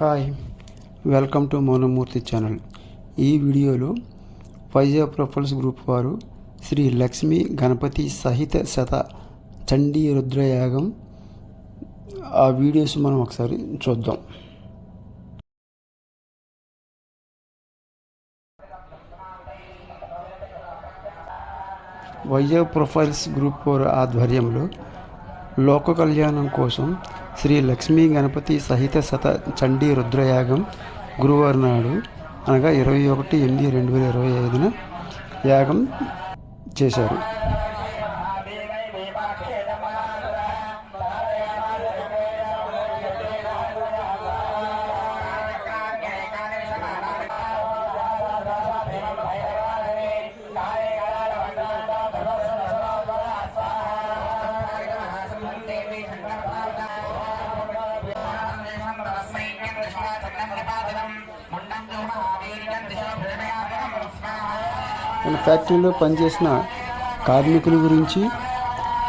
Hi welcome to Mounamurthy channel. ఈ వీడియోలో వైజా profiles group వారు శ్రీ లక్ష్మీ గణపతి సహిత శత చండీ రుద్రయాగం ఆ వీడియోస్ మనం ఒకసారి చూద్దాం. వైజాగ్ ప్రొఫైల్స్ గ్రూప్ వారు ఆధ్వర్యంలో లోక కళ్యాణం కోసం శ్రీ లక్ష్మీ గణపతి సహిత శత చండీ రుద్రయాగం గురువారం నాడు అనగా ఇరవై ఒకటి ఎనిమిది రెండు వేల ఇరవై ఐదున యాగం చేశారు. మన ఫ్యాక్టరీలో పనిచేసిన కార్మికుల గురించి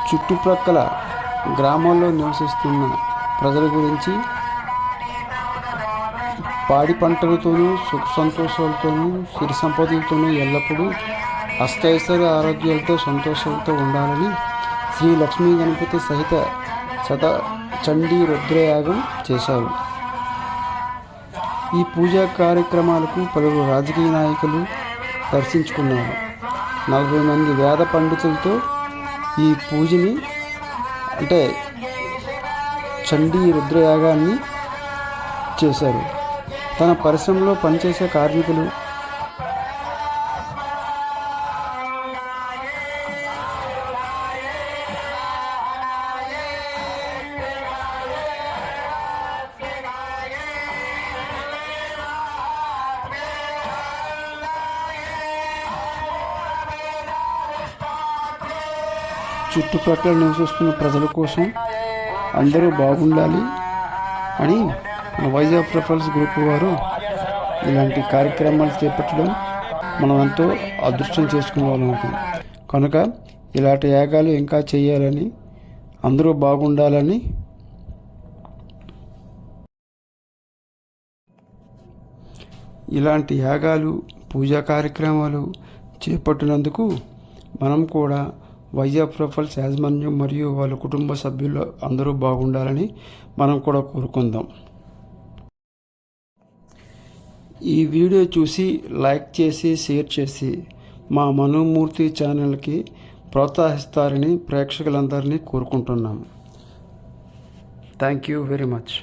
చుట్టుప్రక్కల గ్రామాల్లో నివసిస్తున్న ప్రజల గురించి పాడి పంటలతోనూ సుఖ సంతోషాలతోనూ సిరి సంపదలతోనూ ఎల్లప్పుడూ అష్టైశ్వర్య ఆరోగ్యాలతో సంతోషాలతో ఉండాలని శ్రీ లక్ష్మీ గణపతి సహిత శత చండీ రుద్రయాగం చేశారు. ఈ పూజా కార్యక్రమాలకు పలువురు రాజకీయ నాయకులు దర్శించుకున్నారు నలభై మంది వేద పండితులతో ఈ పూజని అంటే చండీ రుద్రయాగాన్ని చేశారు. తన పరిశ్రమలో పనిచేసే కార్మికులు చుట్టుపక్కల నివసిస్తున్న ప్రజల కోసం అందరూ బాగుండాలి అని మన వైజాగ్ ప్రొఫైల్స్ గ్రూప్ వారు ఇలాంటి కార్యక్రమాలు చేపట్టడం మనం ఎంతో అదృష్టం చేసుకునే వాళ్ళం కనుక ఇలాంటి యాగాలు ఇంకా చేయాలని అందరూ బాగుండాలని ఇలాంటి యాగాలు పూజా కార్యక్రమాలు చేపట్టినందుకు మనం కూడా వైజాగ్ ప్రొఫైల్స్ యాజమాన్యం మరియు వాళ్ళ కుటుంబ సభ్యులు అందరూ బాగుండాలని మనం కూడా కోరుకుందాం. ఈ వీడియో చూసి లైక్ చేసి షేర్ చేసి మా మనోమూర్తి ఛానల్కి ప్రోత్సహిస్తారని ప్రేక్షకులందరినీ కోరుకుంటున్నాము థ్యాంక్ యూ వెరీ మచ్.